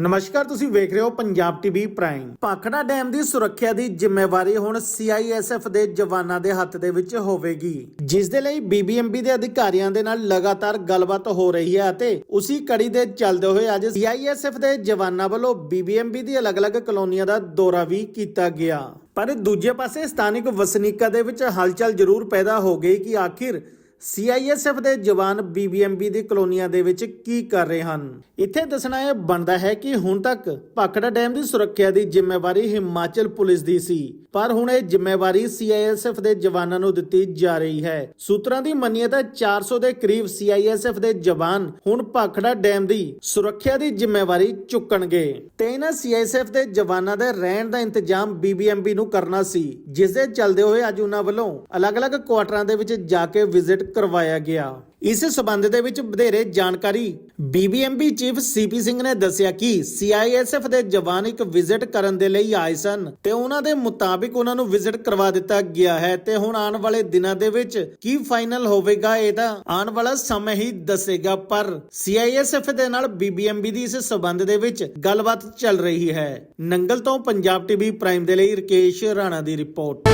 ਨਮਸਕਾਰ, ਤੁਸੀਂ ਵੇਖ ਰਹੇ ਹੋ Punjab TV Prime. Bhakra dam ਦੀ ਸੁਰੱਖਿਆ ਦੀ ਜ਼ਿੰਮੇਵਾਰੀ ਹੁਣ ਸੀਆਈਐਸਐਫ ਦੇ ਜਵਾਨਾਂ ਦੇ ਹੱਥ ਦੇ ਵਿੱਚ ਹੋਵੇਗੀ। ਜਿਸ ਦੇ ਲਈ ਬੀਬੀਐਮਬੀ ਦੇ ਅਧਿਕਾਰੀਆਂ ਦੇ ਨਾਲ ਲਗਾਤਾਰ ਗੱਲਬਾਤ ਹੋ ਰਹੀ ਹੈ ਅਤੇ ਉਸੇ ਕੜੀ ਦੇ ਚੱਲਦੇ ਹੋਏ ਅੱਜ ਸੀਆਈਐਸਐਫ ਦੇ ਜਵਾਨਾਂ ਵੱਲੋਂ ਬੀਬੀਐਮਬੀ ਦੀ ਅਲੱਗ-ਅਲੱਗ ਕਲੋਨੀਆਂ ਦਾ ਦੌਰਾ ਵੀ ਕੀਤਾ ਗਿਆ। ਪਰ ਦੂਜੇ ਪਾਸੇ ਸਥਾਨਿਕ ਵਸਨੀਕਾਂ ਦੇ ਵਿੱਚ ਹਲਚਲ ਜ਼ਰੂਰ ਪੈਦਾ ਹੋ ਗਈ ਕਿ ਆਖਿਰ ਸੀਆਈਐਸਐਫ ਦੇ ਜਵਾਨ ਬੀਬੀਐਮਬੀ ਦੀ ਕਲੋਨੀਆਂ ਦੇ ਵਿੱਚ ਕੀ ਕਰ ਰਹੇ ਹਨ? ਇੱਥੇ ਦੱਸਣਾ ਇਹ ਬਣਦਾ ਹੈ ਕਿ ਹੁਣ ਤੱਕ ਭਾਖੜਾ ਡੈਮ ਦੀ ਸੁਰੱਖਿਆ ਦੀ ਜ਼ਿੰਮੇਵਾਰੀ ਹਿਮਾਚਲ ਪੁਲਿਸ ਦੀ ਸੀ। ਪਰ ਹੁਣ ਇਹ ਜ਼ਿੰਮੇਵਾਰੀ ਸੀਆਈਐਸਐਫ ਦੇ ਜਵਾਨਾਂ ਨੂੰ ਦਿੱਤੀ ਜਾ ਰਹੀ ਹੈ। ਸੂਤਰਾਂ ਦੀ ਮੰਨੀਏ ਤਾਂ 400 ਦੇ ਕਰੀਬ ਸੀਆਈਐਸਐਫ ਦੇ ਜਵਾਨ ਹੁਣ ਭਾਖੜਾ ਡੈਮ ਦੀ ਸੁਰੱਖਿਆ ਦੀ ਜ਼ਿੰਮੇਵਾਰੀ ਚੁੱਕਣਗੇ। ਤੇ ਇਹਨਾਂ ਸੀਆਈਐਸਐਫ ਦੇ ਜਵਾਨਾਂ ਦੇ ਰਹਿਣ ਦਾ ਇੰਤਜ਼ਾਮ ਬੀਬੀਐਮਬੀ ਨੂੰ ਕਰਨਾ ਸੀ। ਜਿਸ ਦੇ ਚੱਲਦੇ ਹੋਏ ਅੱਜ ਉਹਨਾਂ ਵੱਲੋਂ ਅਲੱਗ-ਅਲੱਗ ਕੁਆਟਰਾਂ ਦੇ ਵਿੱਚ ਜਾ ਕੇ ਵਿਜ਼ਿਟ ਕਰਵਾਇਆ ਗਿਆ। ਇਸ ਸਬੰਧ ਦੇ ਵਿੱਚ ਵਧੇਰੇ ਜਾਣਕਾਰੀ। ਬੀਬੀਐਮਬੀ ਚੀਫ ਸੀਪੀ ਸਿੰਘ ਨੇ ਦੱਸਿਆ ਕਿ ਸੀਆਈਐਸਐਫ ਦੇ ਜਵਾਨ ਇੱਕ ਵਿਜ਼ਿਟ ਕਰਨ ਦੇ ਲਈ ਆਏ ਸਨ ਤੇ ਉਹਨਾਂ ਦੇ ਮੁਤਾਬਿਕ ਉਹਨਾਂ ਨੂੰ ਵਿਜ਼ਿਟ ਕਰਵਾ ਦਿੱਤਾ ਗਿਆ ਹੈ ਤੇ ਹੁਣ ਆਉਣ ਵਾਲੇ ਦਿਨਾਂ ਦੇ ਵਿੱਚ ਕੀ ਫਾਈਨਲ ਹੋਵੇਗਾ ਇਹ ਤਾਂ ਆਉਣ ਵਾਲਾ ਸਮਾਂ ਹੀ ਦੱਸੇਗਾ, ਪਰ ਸੀਆਈਐਸਐਫ ਦੇ ਨਾਲ ਬੀਬੀਐਮਬੀ ਦੀ ਇਸ ਸਬੰਧ ਦੇ ਵਿੱਚ ਗੱਲਬਾਤ ਚੱਲ ਰਹੀ ਹੈ। ਨੰਗਲ ਤੋਂ ਪੰਜਾਬ ਟੀਵੀ ਪ੍ਰਾਈਮ ਦੇ ਲਈ ਰਕੇਸ਼ ਰਾਣਾ ਦੀ ਰਿਪੋਰਟ।